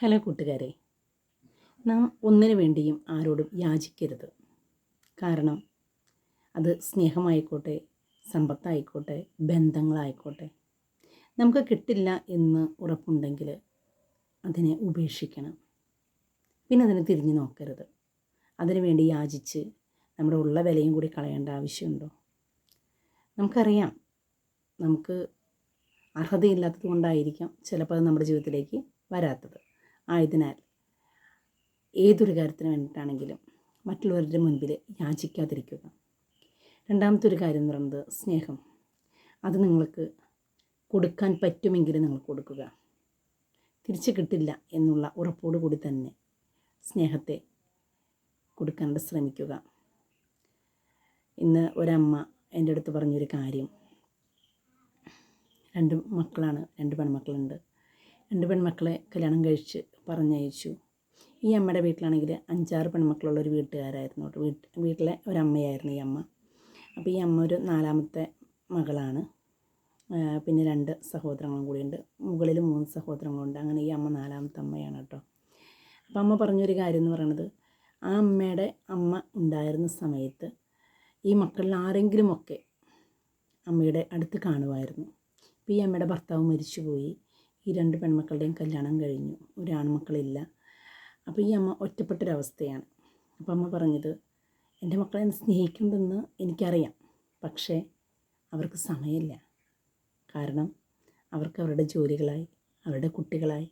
Hello കൂട്ടുകാരെ. നാം ഒന്നിനു വേണ്ടിയും ആരോടും യാചിക്കരുത്. കാരണം അത് സ്നേഹമായിക്കോട്ടെ സമ്പത്തായിക്കോട്ടെ ബന്ധങ്ങളായിക്കോട്ടെ നമുക്ക് കിട്ടില്ല എന്ന് ഉറപ്പുണ്ടെങ്കിൽ അതിനെ ഉപേക്ഷിക്കണം. പിന്നെ അതിനെ തിരിഞ്ഞു നോക്കരുത്. അതിനു വേണ്ടി യാചിച്ച് നമ്മുടെ ഉള്ള വിലയും കൂടി കളയേണ്ട ആവശ്യമുണ്ടോ? നമുക്കറിയാം. നമുക്ക് അർഹതയില്ലാത്തത് കൊണ്ടായിരിക്കാം ചിലപ്പോൾ അത് നമ്മുടെ ജീവിതത്തിലേക്ക് വരാത്തത്. ആയതിനാൽ ഏതൊരു കാര്യത്തിന് വേണ്ടിയിട്ടാണെങ്കിലും മറ്റുള്ളവരുടെ മുൻപിൽ യാചിക്കാതിരിക്കുക. രണ്ടാമത്തെ ഒരു കാര്യം എന്ന് പറയുന്നത് സ്നേഹം. അത് നിങ്ങൾക്ക് കൊടുക്കാൻ പറ്റുമെങ്കിൽ നിങ്ങൾ കൊടുക്കുക. തിരിച്ചു കിട്ടില്ല എന്നുള്ള ഉറപ്പോടു കൂടി തന്നെ സ്നേഹത്തെ കൊടുക്കാനായിട്ട് ശ്രമിക്കുക. ഇന്ന് ഒരമ്മ എന്റെ അടുത്ത് പറഞ്ഞൊരു കാര്യം. രണ്ട് മക്കളാണ് രണ്ട് പെൺമക്കളുണ്ട്. രണ്ട് പെൺമക്കളെ കല്യാണം കഴിച്ച് പറഞ്ഞയച്ചു. ഈ അമ്മയുടെ വീട്ടിലാണെങ്കിൽ അഞ്ചാറ് പെൺമക്കളുള്ള ഒരു വീട്ടുകാരായിരുന്നു കേട്ടോ. വീട്ട് വീട്ടിലെ അമ്മയായിരുന്നു ഈ അമ്മ. അപ്പോൾ ഈ അമ്മ ഒരു നാലാമത്തെ മകളാണ്. പിന്നെ രണ്ട് സഹോദരങ്ങളും കൂടിയുണ്ട്. മുകളിൽ മൂന്ന് സഹോദരങ്ങളുണ്ട്. അങ്ങനെ ഈ അമ്മ നാലാമത്തെ അമ്മയാണ് കേട്ടോ. അപ്പോൾ അമ്മ പറഞ്ഞൊരു കാര്യം എന്ന് പറയുന്നത് ആ അമ്മയുടെ അമ്മ ഉണ്ടായിരുന്ന സമയത്ത് ഈ മക്കളിൽ ആരെങ്കിലുമൊക്കെ അമ്മയുടെ അടുത്ത് കാണുമായിരുന്നു. ഇപ്പോൾ ഈ അമ്മയുടെ ഭർത്താവ് മരിച്ചുപോയി. ഈ രണ്ട് പെൺമക്കളുടെയും കല്യാണം കഴിഞ്ഞു. ഒരു ആൺമക്കളില്ല അപ്പോൾ ഈ അമ്മ ഒറ്റപ്പെട്ടൊരവസ്ഥയാണ്. അപ്പോൾ അമ്മ പറഞ്ഞത് എന്റെ മക്കളെ സ്നേഹിക്കുന്നുണ്ടെന്ന് എനിക്കറിയാം. പക്ഷേ അവർക്ക് സമയമില്ല. കാരണം അവർക്ക് അവരുടെ ജോലികളായി അവരുടെ കുട്ടികളായി.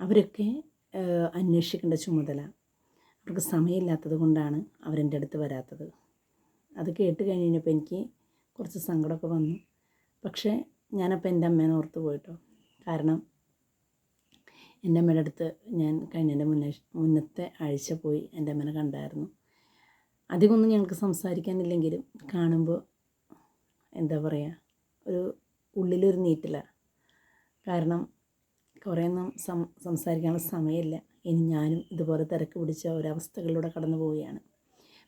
അവരൊക്കെ അന്വേഷിക്കേണ്ട ചുമതല. അവർക്ക് സമയമില്ലാത്തത് കൊണ്ടാണ് അവരെന്റെ അടുത്ത് വരാത്തത്. അത് കേട്ട് കഴിഞ്ഞപ്പോൾ എനിക്ക് കുറച്ച് സങ്കടമൊക്കെ വന്നു. പക്ഷേ ഞാനപ്പോൾ എന്റെ അമ്മേനെ ഓർത്ത് പോയിട്ടോ കാരണം എന്റെ അമ്മയുടെ അടുത്ത് ഞാൻ കഴിഞ്ഞതിന്റെ മുന്നേ മുന്നത്തെ ആഴ്ച പോയി എന്റെ അമ്മനെ കണ്ടായിരുന്നു. അധികമൊന്നും ഞങ്ങൾക്ക് സംസാരിക്കാനില്ലെങ്കിലും കാണുമ്പോൾ എന്താ പറയുക ഒരു ഉള്ളിലൊരു നീറ്റില്ല കാരണം കുറേയൊന്നും സം സംസാരിക്കാനുള്ള സമയമില്ല. ഇനി ഞാനും ഇതുപോലെ തിരക്ക് പിടിച്ച ഒരവസ്ഥകളിലൂടെ കടന്നു പോവുകയാണ്.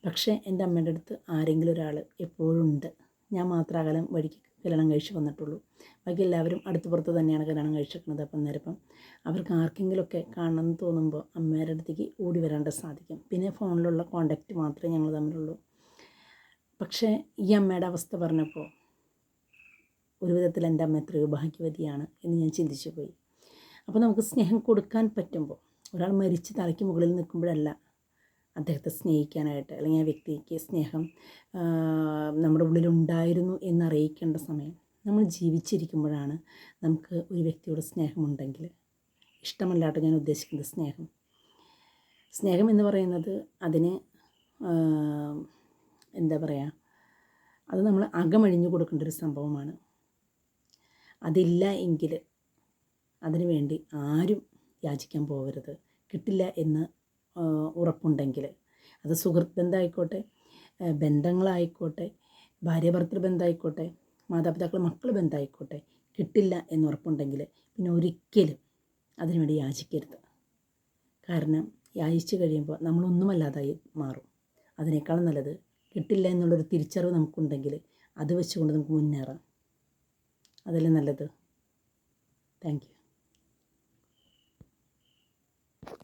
പക്ഷേ എന്റെ അമ്മയുടെ അടുത്ത് ആരെങ്കിലും ഒരാൾ എപ്പോഴും ഉണ്ട്. ഞാൻ മാത്രം അകലം വഴിക്ക് കല്യാണം കഴിച്ച് വന്നിട്ടുള്ളൂ. ബാക്കി എല്ലാവരും അടുത്ത് പുറത്ത് തന്നെയാണ് കല്യാണം കഴിച്ചിരിക്കുന്നത് അപ്പം നേരപ്പം അവർക്ക് ആർക്കെങ്കിലുമൊക്കെ കാണണം എന്ന് തോന്നുമ്പോൾ അമ്മയുടെ അടുത്തേക്ക് ഓടി വരാണ്ട് സാധിക്കും. പിന്നെ ഫോണിലുള്ള കോണ്ടാക്റ്റ് മാത്രമേ ഞങ്ങൾ തമ്മിലുള്ളൂ. പക്ഷേ ഈ അമ്മയുടെ അവസ്ഥ പറഞ്ഞപ്പോൾ ഒരു വിധത്തിൽ എന്റെ അമ്മ എത്രയോ ഭാഗ്യവതിയാണ് എന്ന് ഞാൻ ചിന്തിച്ചു പോയി. അപ്പോൾ നമുക്ക് സ്നേഹം കൊടുക്കാൻ പറ്റുമ്പോൾ ഒരാൾ മരിച്ച് തലയ്ക്ക് മുകളിൽ നിൽക്കുമ്പോഴല്ല അദ്ദേഹത്തെ സ്നേഹിക്കാനായിട്ട് അല്ലെങ്കിൽ ആ വ്യക്തിക്ക് സ്നേഹം നമ്മുടെ ഉള്ളിലുണ്ടായിരുന്നു എന്നറിയിക്കേണ്ട സമയം. നമ്മൾ ജീവിച്ചിരിക്കുമ്പോഴാണ് നമുക്ക് ഒരു വ്യക്തിയോട് സ്നേഹമുണ്ടെങ്കിൽ. ഇഷ്ടമല്ലാട്ടോ ഞാൻ ഉദ്ദേശിക്കുന്നത് സ്നേഹം. സ്നേഹം എന്ന് പറയുന്നത് അതിന് എന്താ പറയുക അത് നമ്മൾ അകമഴിഞ്ഞു കൊടുക്കേണ്ട ഒരു സംഭവമാണ്. അതില്ല എങ്കിൽ അതിനു വേണ്ടി ആരും യാചിക്കാൻ പോകരുത്. കിട്ടില്ല എന്ന് ഉറപ്പുണ്ടെങ്കിൽ. അത് സുഹൃത്ത് ബന്ധമായിക്കോട്ടെ ബന്ധങ്ങളായിക്കോട്ടെ ഭാര്യ ഭർത്തൃ ബന്ധമായിക്കോട്ടെ മാതാപിതാക്കൾ മക്കൾ ബന്ധമായിക്കോട്ടെ കിട്ടില്ല എന്ന് ഉറപ്പുണ്ടെങ്കിൽ പിന്നെ ഒരിക്കലും അതിനുവേണ്ടി യാചിക്കരുത്. കാരണം യാചിച്ചു കഴിയുമ്പോൾ നമ്മളൊന്നുമല്ലാതായി മാറും. അതിനേക്കാളും നല്ലത് കിട്ടില്ല എന്നുള്ളൊരു തിരിച്ചറിവ് നമുക്കുണ്ടെങ്കിൽ അത് വെച്ചുകൊണ്ട് നമുക്ക് മുന്നേറാം. അതല്ലേ നല്ലത്? Thank you.